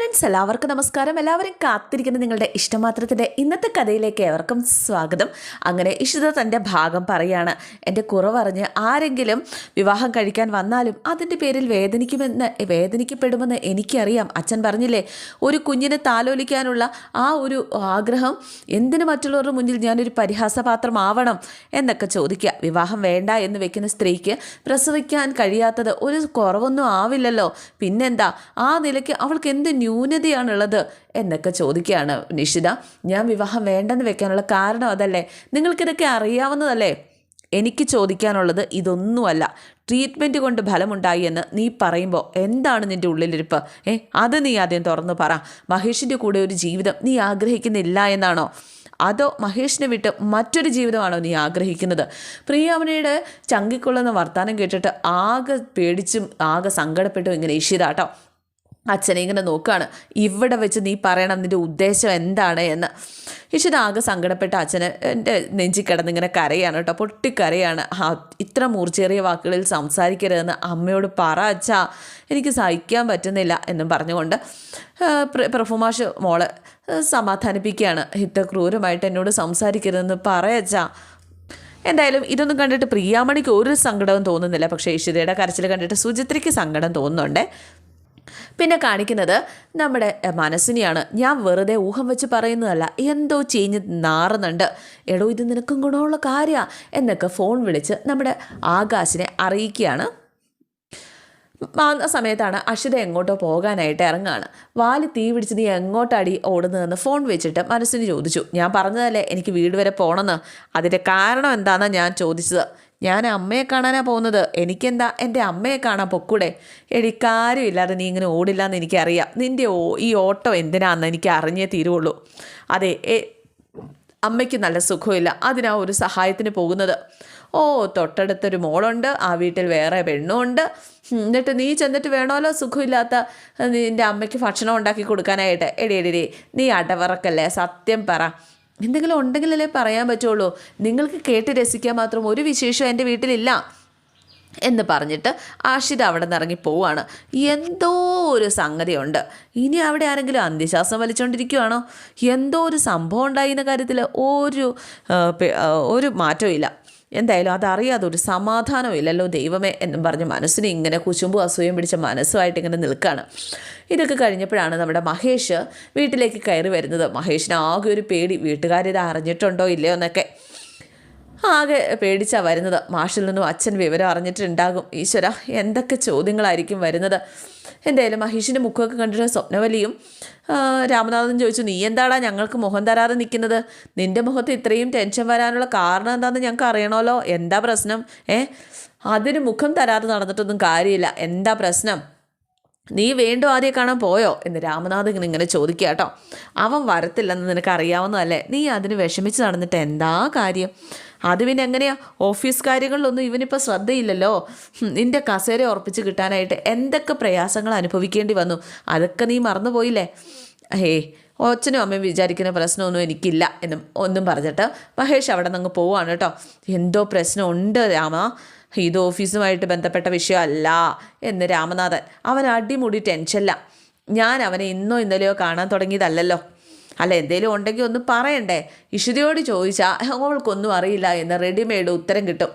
Friends എല്ലാവർക്കും നമസ്കാരം. എല്ലാവരും കാത്തിരിക്കുന്ന നിങ്ങളുടെ ഇഷ്ടമാത്രത്തിന്റെ ഇന്നത്തെ കഥയിലേക്ക് ഏവർക്കും സ്വാഗതം. അങ്ങനെ ഇഷിത തന്റെ ഭാഗം പറയാണ്. എന്റെ കുറവറിഞ്ഞ് ആരെങ്കിലും വിവാഹം കഴിക്കാൻ വന്നാലും അതിന്റെ പേരിൽ വേദനിക്കുമെന്ന് വേദനിക്കപ്പെടുമെന്ന് എനിക്കറിയാം. അച്ഛൻ പറഞ്ഞില്ലേ ഒരു കുഞ്ഞിനെ താലോലിക്കാനുള്ള ആ ഒരു ആഗ്രഹം എന്തിനു മറ്റുള്ളവരുടെ മുന്നിൽ ഞാനൊരു പരിഹാസപാത്രമാവണം എന്നൊക്കെ ചോദിക്കുക. വിവാഹം വേണ്ട എന്ന് വെക്കുന്ന സ്ത്രീക്ക് പ്രസവിക്കാൻ കഴിയാത്തത് ഒരു കുറവൊന്നും ആവില്ലല്ലോ. പിന്നെന്താ ആ നിലയ്ക്ക് അവൾക്ക് എന്ത് ന്യൂനതയാണുള്ളത് എന്നൊക്കെ ചോദിക്കുകയാണ് നിഷിത. ഞാൻ വിവാഹം വേണ്ടെന്ന് വെക്കാനുള്ള കാരണം അതല്ലേ? നിങ്ങൾക്കിതൊക്കെ അറിയാവുന്നതല്ലേ? എനിക്ക് ചോദിക്കാനുള്ളത് ഇതൊന്നുമല്ല. ട്രീറ്റ്മെന്റ് കൊണ്ട് ഫലമുണ്ടായി എന്ന് നീ പറയുമ്പോൾ എന്താണ് നിന്റെ ഉള്ളിലിരിപ്പ്? ഏ അത് നീ ആദ്യം തുറന്നു പറ. മഹേഷിന്റെ കൂടെ ഒരു ജീവിതം നീ ആഗ്രഹിക്കുന്നില്ല എന്നാണോ? അതോ മഹേഷിനെ വിട്ട് മറ്റൊരു ജീവിതമാണോ നീ ആഗ്രഹിക്കുന്നത്? പ്രിയാമണിയുടെ ചങ്കിക്കൊള്ളുന്ന വർത്തമാനം കേട്ടിട്ട് ആകെ പേടിച്ചും ആകെ സങ്കടപ്പെട്ടും ഇങ്ങനെ ഇഷിതാട്ടോ അച്ഛനെ ഇങ്ങനെ നോക്കുകയാണ് ഇവിടെ വെച്ച് നീ പറയണം നിന്റെ ഉദ്ദേശം എന്താണ് എന്ന്. ആകെ സങ്കടപ്പെട്ട അച്ഛനെ എന്റെ നെഞ്ചി കിടന്ന് ഇങ്ങനെ കരയാണ് കേട്ടോ പൊട്ടിക്കരയാണ്. ഇത്ര മൂർച്ചേറിയ വാക്കുകളിൽ സംസാരിക്കരുതെന്ന് അമ്മയോട് പറ അച്ഛാ എനിക്ക് സഹിക്കാൻ പറ്റുന്നില്ല എന്നും പറഞ്ഞുകൊണ്ട് പ്രഫുമാഷ് മോളെ സമാധാനിപ്പിക്കുകയാണ്. ഇത്ര ക്രൂരമായിട്ട് എന്നോട് സംസാരിക്കരുതെന്ന് പറയച്ചാ എന്തായാലും ഇതൊന്നും കണ്ടിട്ട് പ്രിയാമണിക്ക് ഒരു സങ്കടവും തോന്നുന്നില്ല. പക്ഷേ ഈശ്വരയുടെ കരച്ചിൽ കണ്ടിട്ട് സുചിത്രയ്ക്ക് സങ്കടം തോന്നുന്നുണ്ട്. പിന്നെ കാണിക്കുന്നത് നമ്മുടെ മനസ്സിനെയാണ്. ഞാൻ വെറുതെ ഊഹം വെച്ച് പറയുന്നതല്ല. എന്തോ ചീഞ്ഞ് നാറുന്നുണ്ട്. എടോ ഇത് നിനക്കും ഗുണമുള്ള കാര്യമാണ് എന്നൊക്കെ ഫോൺ വിളിച്ച് നമ്മുടെ ആകാശിനെ അറിയിക്കുകയാണ്. ആ സമയത്താണ് അശ്വത എങ്ങോട്ടോ പോകാനായിട്ട് ഇറങ്ങുകയാണ് വാൽ തീ പിടിച്ച് നീ എങ്ങോട്ടടി ഓടുന്നതെന്ന് ഫോൺ വെച്ചിട്ട് മനസ്സിന് ചോദിച്ചു. ഞാൻ പറഞ്ഞതല്ലേ എനിക്ക് വീട് വരെ പോകണമെന്ന് അതിന്റെ കാരണം എന്താണെന്ന് ഞാൻ ചോദിച്ചത്. ഞാൻ അമ്മയെ കാണാനാണ് പോകുന്നത്. എനിക്കെന്താ? എന്റെ അമ്മയെ കാണാൻ പൊക്കൂടെ. എടി ഇല്ലാതെ നീ ഇങ്ങനെ ഓടില്ല എന്ന് എനിക്കറിയാം. നിന്റെ ഓ ഈ ഓട്ടോ എന്തിനാണെന്ന് എനിക്ക് അറിഞ്ഞേ തീരുള്ളൂ. അതെ അമ്മയ്ക്ക് നല്ല സുഖമില്ല. അതിനാ ഒരു സഹായത്തിന് പോകുന്നത്. ഓ തൊട്ടടുത്തൊരു മോളുണ്ട്. ആ വീട്ടിൽ വേറെ പെണ്ണുണ്ട് എന്നിട്ട് നീ ചെന്നിട്ട് വേണമല്ലോ സുഖമില്ലാത്ത നിന്റെ അമ്മയ്ക്ക് ഭക്ഷണം ഉണ്ടാക്കി കൊടുക്കാനായിട്ട്? എടി എടി നീ അടവറക്കല്ലേ? സത്യം പറ. എന്തെങ്കിലും ഉണ്ടെങ്കിലല്ലേ പറയാൻ പറ്റുള്ളൂ. നിങ്ങൾക്ക് കേട്ട് രസിക്കാൻ മാത്രം ഒരു വിശേഷം എന്റെ വീട്ടിലില്ല എന്ന് പറഞ്ഞിട്ട് ആഷിത അവിടെ നിന്ന് ഇറങ്ങി പോവാണ്. എന്തോ ഒരു സംഗതിയുണ്ട്. ഇനി അവിടെ ആരെങ്കിലും അന്ത്യശ്വാസം വലിച്ചുകൊണ്ടിരിക്കുകയാണോ എന്തോ ഒരു സംഭവം ഉണ്ടായി എന്ന കാര്യത്തിൽ ഒരു ഒരു മാറ്റവും ഇല്ല. എന്തായാലും അതറിയാതെ ഒരു സമാധാനം ഇല്ലല്ലോ ദൈവമേ എന്നും പറഞ്ഞ് മനസ്സിന് ഇങ്ങനെ കുശുമ്പും അസൂയം പിടിച്ച മനസ്സുമായിട്ട് ഇങ്ങനെ നിൽക്കുകയാണ്. ഇതൊക്കെ കഴിഞ്ഞപ്പോഴാണ് നമ്മുടെ മഹേഷ് വീട്ടിലേക്ക് കയറി വരുന്നത്. മഹേഷിന് ആകെ ഒരു പേടി. വീട്ടുകാരിത് അറിഞ്ഞിട്ടുണ്ടോ ഇല്ലയോ എന്നൊക്കെ. ആകെ പേടിച്ചാ വരുന്നത്. മാഷിൽ നിന്നും അച്ഛൻ വിവരം അറിഞ്ഞിട്ടുണ്ടാകും. ഈശ്വര എന്തൊക്കെ ചോദ്യങ്ങളായിരിക്കും വരുന്നത്? എന്തായാലും മഹേഷിന്റെ മുഖമൊക്കെ കണ്ടിട്ട് സ്വപ്നവലിയും രാമനാഥൻ ചോദിച്ചു നീ എന്താടാ ഞങ്ങൾക്ക് മുഖം തരാതെ നിൽക്കുന്നത്? നിന്റെ മുഖത്ത് ഇത്രയും ടെൻഷൻ വരാനുള്ള കാരണം എന്താണെന്ന് ഞങ്ങൾക്ക് അറിയണമല്ലോ. എന്താ പ്രശ്നം? ഏ? അതിന് മുഖം തരാതെ നടന്നിട്ടൊന്നും കാര്യമില്ല. എന്താ പ്രശ്നം? നീ വീണ്ടും ആദ്യം കാണാൻ പോയോ? എന്ന് രാമനാഥൻ ഇങ്ങനെ ചോദിക്കുക കേട്ടോ. അവൻ വരത്തില്ലെന്ന് നിനക്ക് അറിയാവുന്നതല്ലേ? നീ അതിന് വിഷമിച്ച് നടന്നിട്ട് എന്താ കാര്യം? അത് പിന്നെ എങ്ങനെയാ? ഓഫീസ് കാര്യങ്ങളിലൊന്നും ഇവനിപ്പോൾ ശ്രദ്ധയില്ലല്ലോ. നിന്റെ കസേര ഉറപ്പിച്ച് കിട്ടാനായിട്ട് എന്തൊക്കെ പ്രയാസങ്ങൾ അനുഭവിക്കേണ്ടി വന്നു? അതൊക്കെ നീ മറന്നുപോയില്ലേ? ഹേ അച്ഛനും അമ്മയും വിചാരിക്കുന്ന പ്രശ്നമൊന്നും എനിക്കില്ല എന്നും ഒന്നും പറഞ്ഞിട്ട് മഹേഷ് അവിടെ നിന്ന് പോവാണ് കേട്ടോ. എന്തോ പ്രശ്നമുണ്ട് രാമ. ഇത് ഓഫീസുമായിട്ട് ബന്ധപ്പെട്ട വിഷയമല്ല എന്ന് രാമനാഥൻ. അവൻ അടിമുടി ടെൻഷനില്ല ഞാൻ അവനെ ഇന്നോ ഇന്നലെയോ കാണാൻ തുടങ്ങിയതല്ലല്ലോ. അല്ല എന്തെങ്കിലും ഉണ്ടെങ്കിൽ ഒന്ന് പറയണ്ടേ? ഇഷിതയോട് ചോദിച്ചാൽ അവൾക്കൊന്നും അറിയില്ല എന്ന് റെഡിമെയ്ഡ് ഉത്തരം കിട്ടും.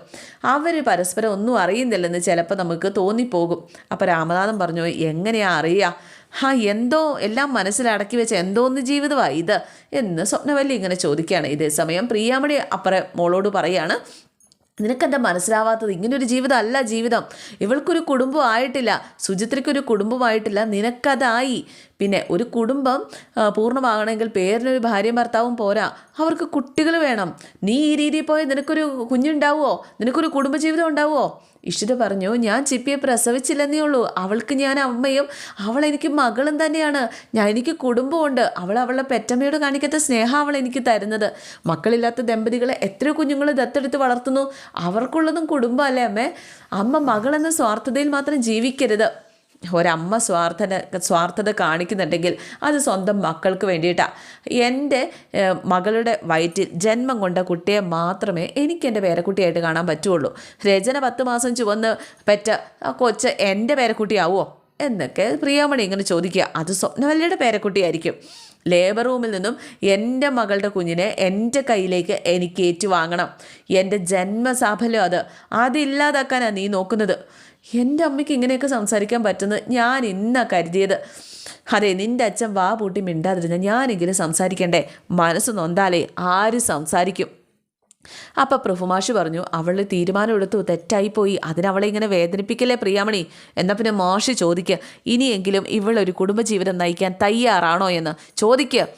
അവർ പരസ്പരം ഒന്നും അറിയുന്നില്ലെന്ന് ചിലപ്പോൾ നമുക്ക് തോന്നിപ്പോകും. അപ്പോൾ രാമനാഥൻ പറഞ്ഞു എങ്ങനെയാ അറിയുക ആ എന്തോ എല്ലാം മനസ്സിലടക്കി വെച്ച എന്തോന്ന് ജീവിതമാണ് ഇത്? എന്ന് സ്വപ്നവല്ലി ഇങ്ങനെ ചോദിക്കുകയാണ്. ഇതേ സമയം പ്രിയാമണി അപ്പുറം മോളോട് പറയാണ് നിനക്കെന്താ മനസ്സിലാവാത്തത്? ഇങ്ങനൊരു ജീവിതം അല്ല ജീവിതം. ഇവൾക്കൊരു കുടുംബം ആയിട്ടില്ല. സുചിത്രയ്ക്കൊരു കുടുംബമായിട്ടില്ല. നിനക്കതായി. പിന്നെ ഒരു കുടുംബം പൂർണമാകണമെങ്കിൽ പേരിനൊരു ഭാര്യയും ഭർത്താവും പോരാ. അവർക്ക് കുട്ടികൾ വേണം. നീ ഈ രീതിയിൽ പോയി നിനക്കൊരു കുഞ്ഞുണ്ടാവുമോ നിനക്കൊരു കുടുംബജീവിതം ഉണ്ടാവുമോ ഇഷിത പറഞ്ഞു ഞാൻ ചിപ്പിയെ പ്രസവിച്ചില്ലെന്നേ ഉള്ളൂ. അവൾക്ക് ഞാൻ അമ്മയും അവൾ എനിക്ക് മകളും തന്നെയാണ്. ഞാൻ എനിക്ക് കുടുംബമുണ്ട് അവൾ അവളുടെ പെറ്റമ്മയോട് കാണിക്കാത്ത സ്നേഹം അവൾ എനിക്ക് തരുന്നത്. മക്കളില്ലാത്ത ദമ്പതികളെ എത്ര കുഞ്ഞുങ്ങൾ ദത്തെടുത്ത് വളർത്തുന്നു. അവർക്കുള്ളതും കുടുംബമല്ലേ അമ്മേ? അമ്മ മകളെന്ന സ്വാർത്ഥതയിൽ മാത്രം ജീവിക്കരുത്. ഒരമ്മ സ്വാർത്ഥന സ്വാർത്ഥത കാണിക്കുന്നുണ്ടെങ്കിൽ അത് സ്വന്തം മക്കൾക്ക് വേണ്ടിയിട്ടാണ് എന്റെ മകളുടെ വയറ്റിൽ ജന്മം കൊണ്ട കുട്ടിയെ മാത്രമേ എനിക്ക് എന്റെ പേരക്കുട്ടിയായിട്ട് കാണാൻ പറ്റുള്ളൂ. രചന പത്ത് മാസം ചുവന്ന് പെറ്റ കൊച്ച് എന്റെ പേരക്കുട്ടിയാവോ എന്നൊക്കെ പ്രിയാമണി ഇങ്ങനെ ചോദിക്കുക. അത് സ്വപ്നവല്ലിയുടെ പേരക്കുട്ടിയായിരിക്കും. ലേബർ റൂമിൽ നിന്നും എന്റെ മകളുടെ കുഞ്ഞിനെ എന്റെ കയ്യിലേക്ക് എനിക്ക് ഏറ്റുവാങ്ങണം. എന്റെ ജന്മസാഫല്യം അത്. അതില്ലാതാക്കാനാണ് നീ നോക്കുന്നത്. എന്റെ അമ്മയ്ക്ക് ഇങ്ങനെയൊക്കെ സംസാരിക്കാൻ പറ്റുന്നത് ഞാൻ ഇന്നാ കരുതിയത്. അതെ നിന്റെ അച്ഛൻ വാ പൂട്ടി മിണ്ടാതിരുന്ന ഞാനെങ്കിലും സംസാരിക്കണ്ടേ? മനസ്സ് നൊന്താലേ ആര് സംസാരിക്കും? അപ്പം പ്രഭുമാഷി പറഞ്ഞു അവൾ തീരുമാനം എടുത്തു തെറ്റായിപ്പോയി. അതിനവളെ ഇങ്ങനെ വേദനിപ്പിക്കല്ലേ പ്രിയാമണി? എന്നാൽ പിന്നെ മാഷി ചോദിക്കുക ഇനിയെങ്കിലും ഇവളൊരു കുടുംബജീവിതം നയിക്കാൻ തയ്യാറാണോ എന്ന്? ചോദിക്കുക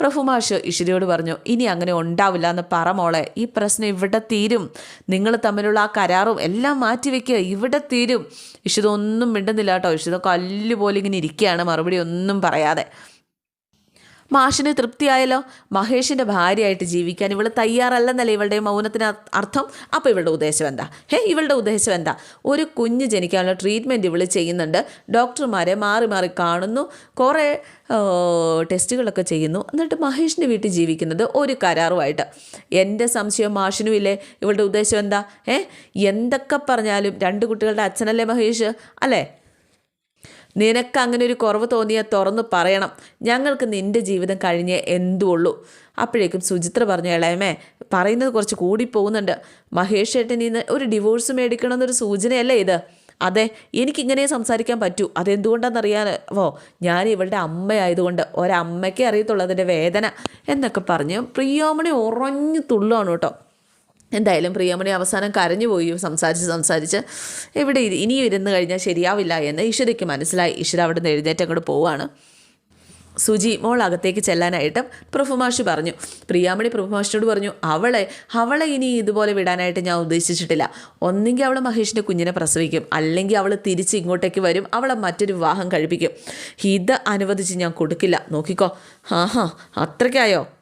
പ്രഭുമാഷ് ഇഷിരിയോട് പറഞ്ഞു ഇനി അങ്ങനെ ഉണ്ടാവില്ല എന്ന് പറ മോളെ. ഈ പ്രശ്നം ഇവിടെ തീരും. നിങ്ങൾ തമ്മിലുള്ള ആ കരാറും എല്ലാം മാറ്റിവെക്കുക ഇവിടെ തീരും. ഇഷിത ഒന്നും മിണ്ടുന്നില്ല കേട്ടോ. ഇഷിത അല്ലുപോലെ പോലെ ഇങ്ങനെ ഇരിക്കുകയാണ്. മറുപടി ഒന്നും പറയാതെ. മാഷിന് തൃപ്തിയായല്ലോ? മഹേഷിന്റെ ഭാര്യയായിട്ട് ജീവിക്കാൻ ഇവൾ തയ്യാറല്ലെന്നല്ലേ ഇവളുടെ മൗനത്തിന് അർത്ഥം? അപ്പോൾ ഇവളുടെ ഉദ്ദേശം എന്താ? ഹേ ഇവളുടെ ഉദ്ദേശം എന്താ? ഒരു കുഞ്ഞ് ജനിക്കാനുള്ള ട്രീറ്റ്മെന്റ് ഇവൾ ചെയ്യുന്നുണ്ട്. ഡോക്ടർമാരെ മാറി മാറി കാണുന്നു. കുറേ ടെസ്റ്റുകളൊക്കെ ചെയ്യുന്നു. എന്നിട്ട് മഹേഷിന്റെ വീട്ടിൽ ജീവിക്കുന്നത് ഒരു കരാറുമായിട്ട്. എന്റെ സംശയം മാഷിനും ഇല്ലേ ഇവളുടെ ഉദ്ദേശം എന്താ? ഏ എന്തൊക്കെ പറഞ്ഞാലും രണ്ട് കുട്ടികളുടെ അച്ഛനല്ലേ മഹേഷ്? അല്ലേ? നിനക്ക് അങ്ങനെ ഒരു കുറവ് തോന്നിയാൽ തുറന്നു പറയണം. ഞങ്ങൾക്ക് നിന്റെ ജീവിതം കഴിഞ്ഞേ എന്തുള്ളൂ. അപ്പോഴേക്കും സുചിത്ര പറഞ്ഞു ഇളയമേ പറയുന്നത് കുറച്ച് കൂടി പോകുന്നുണ്ട് മഹേഷ് ഏട്ടൻ ഇന്ന് ഒരു ഡിവോഴ്സ് മേടിക്കണമെന്നൊരു സൂചനയല്ലേ ഇത്? അതെ എനിക്കിങ്ങനെ സംസാരിക്കാൻ പറ്റൂ. അതെന്തുകൊണ്ടാണെന്നറിയാവോ ഞാൻ ഇവളുടെ അമ്മയായതുകൊണ്ട് ഒരമ്മയ്ക്കേ അറിയത്തുള്ളൂ അതിന്റെ വേദന. എന്നൊക്കെ പറഞ്ഞ് പ്രിയോമണി ഉറഞ്ഞു തുള്ളുവാണ് കേട്ടോ. എന്തായാലും പ്രിയമണി അവസാനം കരഞ്ഞുപോയി സംസാരിച്ച് സംസാരിച്ച് ഇവിടെ ഇനി ഇനിയും ഇരുന്ന് കഴിഞ്ഞാൽ ശരിയാവില്ല എന്ന് ഈശ്വരയ്ക്ക് മനസ്സിലായി. ഈശ്വര അവിടെ നിന്ന് എഴുന്നേറ്റ് അങ്ങോട്ട് പോവാണ്. സുജി മോൾ അകത്തേക്ക് ചെല്ലാനായിട്ട് പ്രഭുമാഷി പറഞ്ഞു. പ്രിയാമണി പ്രഭുമാഷിനോട് പറഞ്ഞു അവളെ അവളെ ഇനി ഇതുപോലെ വിടാനായിട്ട് ഞാൻ ഉദ്ദേശിച്ചിട്ടില്ല. ഒന്നെങ്കിൽ അവൾ മഹേഷിന്റെ കുഞ്ഞിനെ പ്രസവിക്കും. അല്ലെങ്കിൽ അവൾ തിരിച്ച് ഇങ്ങോട്ടേക്ക് വരും. അവളെ മറ്റൊരു വിവാഹം കഴിപ്പിക്കും. ഇത് അനുവദിച്ച് ഞാൻ കൊടുക്കില്ല. നോക്കിക്കോ. ആഹാ അത്രയ്ക്കായോ?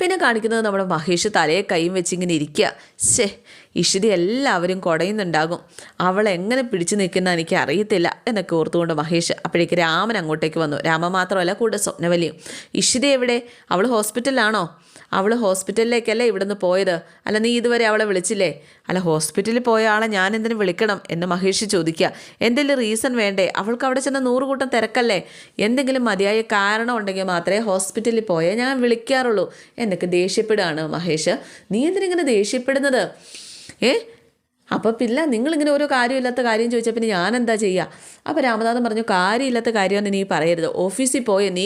പിന്നെ കാണിക്കുന്നത് നമ്മുടെ മഹേഷ് തലയെ കൈയും വെച്ചിങ്ങനെ ഇരിക്കുക. ശേ ഇഷിതി എല്ലാവരും കുടയുന്നുണ്ടാകും. അവൾ എങ്ങനെ പിടിച്ചു നിൽക്കുന്ന എനിക്ക് അറിയത്തില്ല എന്നൊക്കെ ഓർത്തുകൊണ്ട് മഹേഷ് അപ്പോഴേക്ക് രാമൻ അങ്ങോട്ടേക്ക് വന്നു. രാമ മാത്രമല്ല കൂടെ സ്വപ്നവലിയും ഇഷിതി എവിടെ? അവൾ ഹോസ്പിറ്റലിലാണോ? അവൾ ഹോസ്പിറ്റലിലേക്കല്ലേ ഇവിടുന്ന് പോയത്? അല്ല നീ ഇതുവരെ അവളെ വിളിച്ചില്ലേ? അല്ല ഹോസ്പിറ്റലിൽ പോയ ആളെ ഞാൻ എന്തിനു വിളിക്കണം എന്ന് മഹേഷ് ചോദിക്കുക. എന്തെങ്കിലും റീസൺ വേണ്ടേ? അവൾക്ക് അവിടെ ചെന്ന നൂറുകൂട്ടം തിരക്കല്ലേ? എന്തെങ്കിലും മതിയായ കാരണം ഉണ്ടെങ്കിൽ മാത്രമേ ഹോസ്പിറ്റലിൽ പോയേ ഞാൻ വിളിക്കാറുള്ളൂ എന്നൊക്കെ ദേഷ്യപ്പെടുകയാണ് മഹേഷ്. നീ എന്തിനിങ്ങനെ ദേഷ്യപ്പെടുന്നത്? ഏ? അപ്പോൾ പിന്നെ നിങ്ങളിങ്ങനെ ഓരോ കാര്യമില്ലാത്ത കാര്യം ചോദിച്ചാൽ പിന്നെ ഞാൻ എന്താ ചെയ്യുക അപ്പോൾ രാമനാഥൻ പറഞ്ഞു കാര്യമില്ലാത്ത കാര്യമെന്ന് നീ പറയരുത്. ഓഫീസിൽ പോയ നീ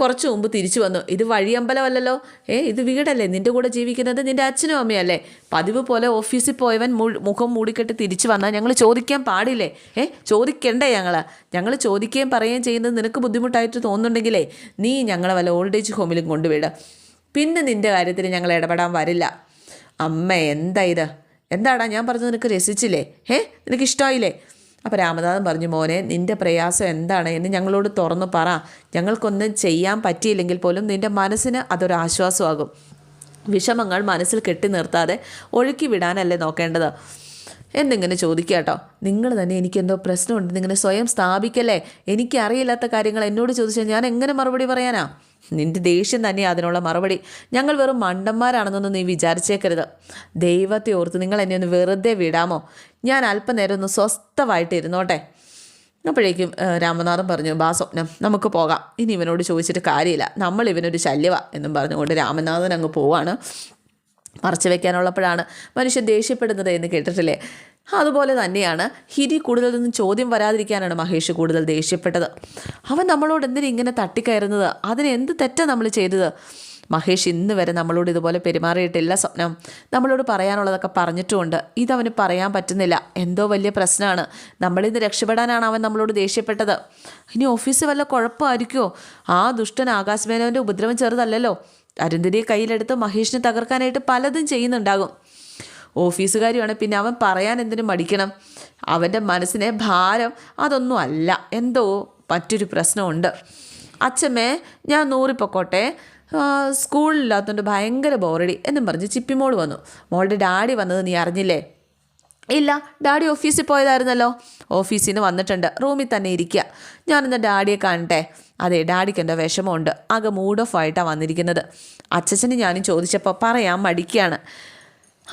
കുറച്ച് മുമ്പ് തിരിച്ചു വന്നു. ഇത് വഴിയമ്പലമല്ലല്ലോ. ഏ ഇത് വീടല്ലേ? നിന്റെ കൂടെ ജീവിക്കുന്നത് നിന്റെ അച്ഛനും അമ്മയല്ലേ? പതിവ് പോലെ ഓഫീസിൽ പോയവൻ മുഖം മൂടിക്കെട്ട് തിരിച്ചു വന്നാൽ ഞങ്ങൾ ചോദിക്കാൻ പാടില്ലേ? ഏ ചോദിക്കണ്ടേ ഞങ്ങൾ ഞങ്ങൾ ചോദിക്കുകയും പറയുകയും ചെയ്യുന്നത് നിനക്ക് ബുദ്ധിമുട്ടായിട്ട് തോന്നുന്നുണ്ടെങ്കിലേ നീ ഞങ്ങളെ വല്ല ഓൾഡ് ഏജ് ഹോമിലും കൊണ്ടുവിടുക പിന്നെ നിന്റെ കാര്യത്തിൽ ഞങ്ങൾ ഇടപെടാൻ വരില്ല. അമ്മ എന്താ ഇത്? എന്താടാ ഞാൻ പറഞ്ഞത് നിനക്ക് രസിച്ചില്ലേ? ഏ നിനക്ക് ഇഷ്ടമായില്ലേ അപ്പോൾ രാമനാഥൻ പറഞ്ഞു മോനെ നിന്റെ പ്രയാസം എന്താണ്? എന്ന് ഞങ്ങളോട് തുറന്നു പറ. ഞങ്ങൾക്കൊന്നും ചെയ്യാൻ പറ്റിയില്ലെങ്കിൽ പോലും നിന്റെ മനസ്സിന് അതൊരു ആശ്വാസമാകും. വിഷമങ്ങൾ മനസ്സിൽ കെട്ടി നിർത്താതെ ഒഴുക്കി വിടാനല്ലേ നോക്കേണ്ടത്? എന്നിങ്ങനെ ചോദിക്കുക കേട്ടോ. നിങ്ങൾ തന്നെ എനിക്കെന്തോ പ്രശ്നമുണ്ട്. നിങ്ങനെ സ്വയം സ്ഥാപിക്കല്ലേ? എനിക്ക് അറിയില്ലാത്ത കാര്യങ്ങൾ എന്നോട് ചോദിച്ചാൽ ഞാൻ എങ്ങനെ മറുപടി പറയാനാ? നിന്റെ ദേഷ്യം തന്നെ അതിനുള്ള മറുപടി. ഞങ്ങൾ വെറും മണ്ടന്മാരാണെന്നൊന്നും നീ വിചാരിച്ചേക്കരുത്. ദൈവത്തെ ഓർത്ത് നിങ്ങൾ എന്നെ ഒന്ന് വെറുതെ വിടാമോ? ഞാൻ അല്പനേരം ഒന്ന് സ്വസ്ഥമായിട്ട് ഇരുന്നോട്ടെ. അപ്പോഴേക്കും രാമനാഥൻ പറഞ്ഞു ബാ സ്വപ്നം നമുക്ക് പോകാം. ഇനി ഇവനോട് ചോദിച്ചിട്ട് കാര്യമില്ല. നമ്മൾ ഇവനൊരു ശല്യവാ എന്നും പറഞ്ഞുകൊണ്ട് രാമനാഥൻ അങ്ങ് പോവാണ്. മറച്ചു വെക്കാനുള്ളപ്പോഴാണ് മനുഷ്യൻ ദേഷ്യപ്പെടുന്നത് എന്ന് കേട്ടിട്ടില്ലേ? അതുപോലെ തന്നെയാണ് ഹിരി കൂടുതൽ നിന്നും ചോദ്യം വരാതിരിക്കാനാണ് മഹേഷ് കൂടുതൽ ദേഷ്യപ്പെട്ടത്. അവൻ നമ്മളോട് എന്തിനാ ഇങ്ങനെ തട്ടിക്കയറുന്നത്? അതിന് എന്ത് നമ്മൾ ചെയ്തത്? മഹേഷ് ഇന്ന് വരെ നമ്മളോട് ഇതുപോലെ പെരുമാറിയിട്ടില്ല സ്വപ്നം. നമ്മളോട് പറയാനുള്ളതൊക്കെ പറഞ്ഞിട്ടുമുണ്ട്. ഇതവന് പറയാൻ പറ്റുന്നില്ല. എന്തോ വലിയ പ്രശ്നമാണ്. നമ്മളിന്ന് രക്ഷപ്പെടാനാണ് അവൻ നമ്മളോട് ദേഷ്യപ്പെട്ടത്. ഇനി ഓഫീസ് വല്ല കുഴപ്പമായിരിക്കുമോ ആ ദുഷ്ടൻ ആകാശ് മേനോന്റെ ഉപദ്രവം ചെറുതല്ലല്ലോ. അരുന്തിരിയെ കയ്യിലെടുത്ത് മഹേഷിനെ തകർക്കാനായിട്ട് പലതും ചെയ്യുന്നുണ്ടാകും. ഓഫീസുകാരിയാണ് പിന്നെ അവൻ പറയാൻ എന്തിനു മടിക്കണം? അവന്റെ മനസ്സിനെ ഭാരം അതൊന്നും അല്ല. എന്തോ മറ്റൊരു പ്രശ്നമുണ്ട്. അച്ഛമ്മേ ഞാൻ നൂറിപ്പൊക്കോട്ടെ സ്കൂളില്ലാത്തതുകൊണ്ട് ഭയങ്കര ബോറടി എന്നും പറഞ്ഞ് ചിപ്പിമോൾ വന്നു. മോളുടെ ഡാഡി വന്നത് നീ അറിഞ്ഞില്ലേ? ഇല്ല ഡാഡി ഓഫീസിൽ പോയതായിരുന്നല്ലോ. ഓഫീസിൽ നിന്ന് വന്നിട്ടുണ്ട്. റൂമിൽ തന്നെ ഇരിക്കുക. ഞാനിന്ന് ഡാഡിയെ കാണട്ടെ? അതെ ഡാഡിക്ക് എന്റെ വിഷമമുണ്ട്. ആകെ മൂഡ് ഓഫ് ആയിട്ടാണ് വന്നിരിക്കുന്നത്. അച്ഛച്ചന് ഞാനും ചോദിച്ചപ്പോൾ പറയാൻ മടിക്കുകയാണ്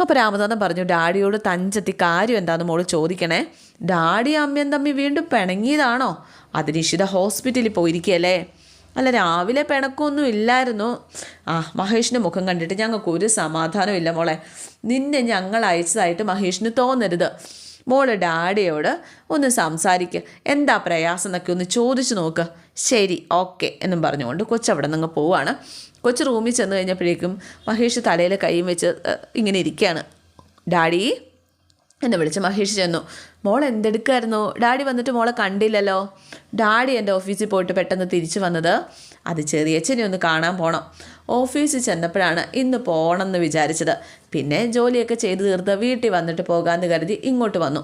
അപ്പോൾ രാമനാഥൻ പറഞ്ഞു ഡാഡിയോട് തഞ്ചത്തി കാര്യം എന്താന്ന് മോൾ ചോദിക്കണേ. ഡാഡി അമ്മയും തമ്മി വീണ്ടും പിണങ്ങിയതാണോ? അതിന് ഹോസ്പിറ്റലിൽ പോയിരിക്കുകയല്ലേ അല്ല രാവിലെ പിണക്കമൊന്നും ഇല്ലായിരുന്നു. ആ മഹേഷിന്റെ മുഖം കണ്ടിട്ട് ഞങ്ങൾക്ക് ഒരു സമാധാനവും ഇല്ല മോളെ. നിന്നെ ഞങ്ങൾ അയച്ചതായിട്ട് മഹേഷിന് തോന്നരുത്. മോൾ ഡാഡിയോട് ഒന്ന് സംസാരിക്കുക എന്താ പ്രയാസം എന്നൊക്കെ ഒന്ന് ചോദിച്ചു നോക്ക്. ശരി ഓക്കെ എന്നും പറഞ്ഞുകൊണ്ട് കൊച്ചവിടെ നിന്ന് പോവാണ്. കൊച്ചു റൂമിൽ ചെന്ന് കഴിഞ്ഞപ്പോഴേക്കും മഹേഷ് തലയിൽ കൈയും വെച്ച് ഇങ്ങനെ ഇരിക്കുകയാണ് ഡാഡി എന്നെ വിളിച്ച് മഹേഷ് ചെന്നു. മോൾ എന്തെടുക്കായിരുന്നു? ഡാഡി വന്നിട്ട് മോളെ കണ്ടില്ലല്ലോ. ഡാഡി എന്റെ ഓഫീസിൽ പോയിട്ട് പെട്ടെന്ന് തിരിച്ചു വന്നത് അത് ചെറിയച്ഛനെ ഒന്ന് കാണാൻ പോകണം ഓഫീസിൽ ചെന്നപ്പോഴാണ് ഇന്ന് പോകണം എന്ന് വിചാരിച്ചത്. പിന്നെ ജോലിയൊക്കെ ചെയ്തു തീർത്ത് വീട്ടിൽ വന്നിട്ട് പോകാമെന്ന് കരുതി ഇങ്ങോട്ട് വന്നു.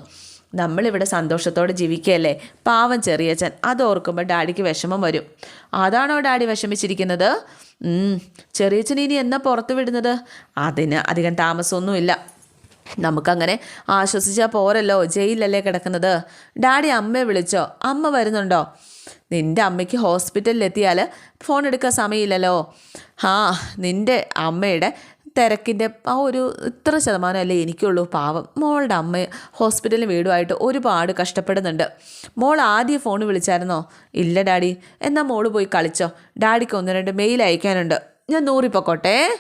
നമ്മളിവിടെ സന്തോഷത്തോടെ ജീവിക്കുകയല്ലേ പാവം ചെറിയച്ഛൻ അത് ഓർക്കുമ്പോൾ ഡാഡിക്ക് വിഷമം വരും. അതാണോ ഡാഡി വിഷമിച്ചിരിക്കുന്നത്? ചെറിയച്ഛൻ ഇനി എന്നാ പുറത്ത് വിടുന്നത്? അതിന് അധികം താമസമൊന്നുമില്ല. നമുക്കങ്ങനെ ആശ്വസിച്ചാൽ പോരല്ലോ ജയിലല്ലേ കിടക്കുന്നത്? ഡാഡി അമ്മയെ വിളിച്ചോ? അമ്മ വരുന്നുണ്ടോ? നിന്റെ അമ്മയ്ക്ക് ഹോസ്പിറ്റലിൽ എത്തിയാൽ ഫോൺ എടുക്കാൻ സമയമില്ലല്ലോ. ആ നിന്റെ അമ്മയുടെ തിരക്കിന്റെ ആ ഒരു ഇത്ര ശതമാനമല്ലേ എനിക്കുള്ളൂ പാവം. മോളുടെ അമ്മ ഹോസ്പിറ്റലിൽ വീടുമായിട്ട് ഒരുപാട് കഷ്ടപ്പെടുന്നുണ്ട്. മോൾ ആദ്യം ഫോൺ വിളിച്ചായിരുന്നോ? ഇല്ല ഡാഡി എന്നാൽ മോൾ പോയി കളിച്ചോ? ഡാഡിക്ക് ഒന്ന് രണ്ട് മെയിൽ അയക്കാനുണ്ട്. ഞാൻ നൂറിപ്പൊക്കോട്ടെ?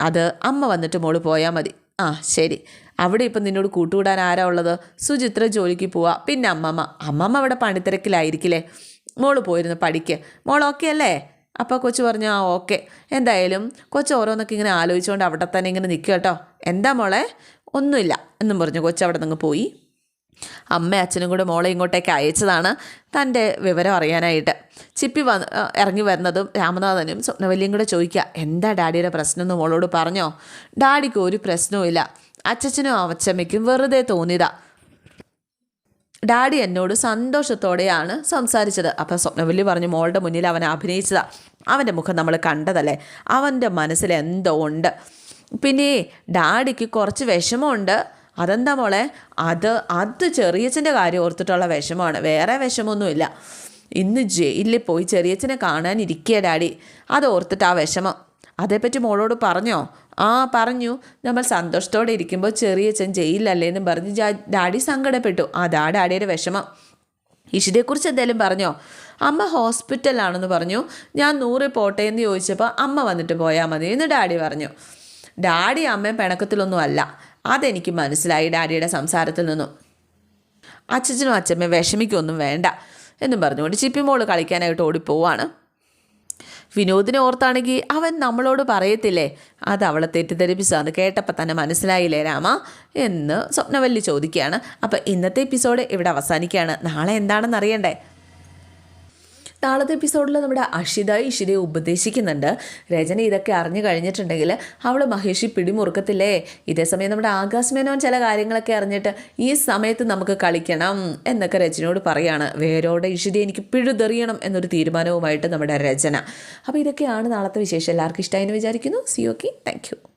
അത് അമ്മ വന്നിട്ട് മോൾ പോയാൽ മതി. ആ ശരി. അവിടെ ഇപ്പം നിന്നോട് കൂട്ടുകൂടാൻ ആരാ ഉള്ളത്? സുചിത്ര ജോലിക്ക് പോവാ. പിന്നെ അമ്മമ്മ. അമ്മമ്മ അവിടെ പണിത്തിരക്കിലായിരിക്കില്ലേ? മോൾ പോയിരുന്നു പഠിക്ക് മോൾ ഓക്കെ അല്ലേ? അപ്പോൾ കൊച്ചു പറഞ്ഞു ആ ഓക്കെ എന്തായാലും കൊച്ചു ഓരോന്നൊക്കെ ഇങ്ങനെ ആലോചിച്ചുകൊണ്ട് അവിടെ തന്നെ ഇങ്ങനെ നിൽക്കുക കേട്ടോ. എന്താ മോളെ? ഒന്നുമില്ല എന്നും പറഞ്ഞു കൊച്ചു അവിടെ നിന്ന് പോയി. അമ്മ അച്ഛനും കൂടെ മോളെ ഇങ്ങോട്ടേക്ക് അയച്ചതാണ് തന്റെ വിവരം അറിയാനായിട്ട്. ചിപ്പി വന്ന് ഇറങ്ങി വരുന്നതും രാമനാഥനും സ്വപ്നവല്ലിയും കൂടെ ചോദിക്കുക എന്താ ഡാഡിയുടെ പ്രശ്നം? എന്ന് മോളോട് പറഞ്ഞോ ഡാഡിക്ക് ഒരു പ്രശ്നവുമില്ല അച്ഛനും അച്ഛമ്മയ്ക്കും വെറുതെ തോന്നിയതാ. ഡാഡി എന്നോട് സന്തോഷത്തോടെയാണ് സംസാരിച്ചത്. അപ്പം സ്വപ്നവല്ലി പറഞ്ഞു മോളുടെ മുന്നിൽ അവൻ അഭിനയിച്ചതാ. അവന്റെ മുഖം നമ്മൾ കണ്ടതല്ലേ? അവന്റെ മനസ്സിൽ എന്തോ ഉണ്ട്. പിന്നെ ഡാഡിക്ക് കുറച്ച് വിഷമമുണ്ട്. അതെന്താ മോളെ? അത് അത് ചെറിയച്ഛന്റെ കാര്യം ഓർത്തിട്ടുള്ള വിഷമമാണ്. വേറെ വിഷമമൊന്നുമില്ല. ഇന്ന് ജയിലിൽ പോയി ചെറിയച്ഛനെ കാണാനിരിക്കുക ഡാഡി. അത് ഓർത്തിട്ട് ആ വിഷമം. അതേപ്പറ്റി മോളോട് പറഞ്ഞോ? ആ പറഞ്ഞു. നമ്മൾ സന്തോഷത്തോടെ ഇരിക്കുമ്പോൾ ചെറിയച്ഛൻ എന്നും പറഞ്ഞ് ഡാഡി സങ്കടപ്പെട്ടു. അതാ ഡാഡിയുടെ വിഷമം. ഇഷിതയെക്കുറിച്ച് എന്തെങ്കിലും പറഞ്ഞോ? അമ്മ ഹോസ്പിറ്റലാണെന്ന് പറഞ്ഞു. ഞാൻ നൂറ് പോട്ടെ എന്ന് ചോദിച്ചപ്പോൾ അമ്മ വന്നിട്ട് പോയാൽ മതി എന്ന് ഡാഡി പറഞ്ഞു. ഡാഡി അമ്മയും പിണക്കത്തിലൊന്നും അല്ല. അതെനിക്ക് മനസ്സിലായി ഡാഡിയുടെ സംസാരത്തിൽ നിന്നും. അച്ഛനും അച്ഛമ്മയും വിഷമിക്കൊന്നും വേണ്ട എന്നും പറഞ്ഞുകൊണ്ട് ചിപ്പിമോൾ കളിക്കാനായിട്ട് ഓടിപ്പോവാണ്. വിനോദിനെ ഓർത്താണെങ്കിൽ അവൻ നമ്മളോട് പറയത്തില്ലേ? അത് അവളെ തെറ്റിദ്ധരിപ്പിച്ചാന്ന് കേട്ടപ്പോൾ തന്നെ മനസ്സിലായില്ലേ രാമ? എന്ന് സ്വപ്നവല്ലി ചോദിക്കുകയാണ്. അപ്പോൾ ഇന്നത്തെ എപ്പിസോഡ് ഇവിടെ അവസാനിക്കുകയാണ്. നാളെ എന്താണെന്ന് അറിയണ്ടേ നാളത്തെ എപ്പിസോഡിൽ നമ്മുടെ അഷിത ഇഷിതയെ ഉപദേശിക്കുന്നുണ്ട്. രചന ഇതൊക്കെ അറിഞ്ഞു കഴിഞ്ഞിട്ടുണ്ടെങ്കിൽ അവൾ മഹേഷി പിടിമുറുക്കത്തില്ലേ? ഇതേസമയം നമ്മുടെ ആകാശ് മേനോൻ ചില കാര്യങ്ങളൊക്കെ അറിഞ്ഞിട്ട് ഈ സമയത്ത് നമുക്ക് കളിക്കണം എന്നൊക്കെ രചനയോട് പറയാണ്. വേരോടെ ഇഷിത എനിക്ക് പിഴുതെറിയണം എന്നൊരു തീരുമാനവുമായിട്ട് നമ്മുടെ രചന. അപ്പോൾ ഇതൊക്കെയാണ് നാളത്തെ വിശേഷം. എല്ലാവർക്കും ഇഷ്ടമായി എന്ന് വിചാരിക്കുന്നു സി ഓക്കെ താങ്ക്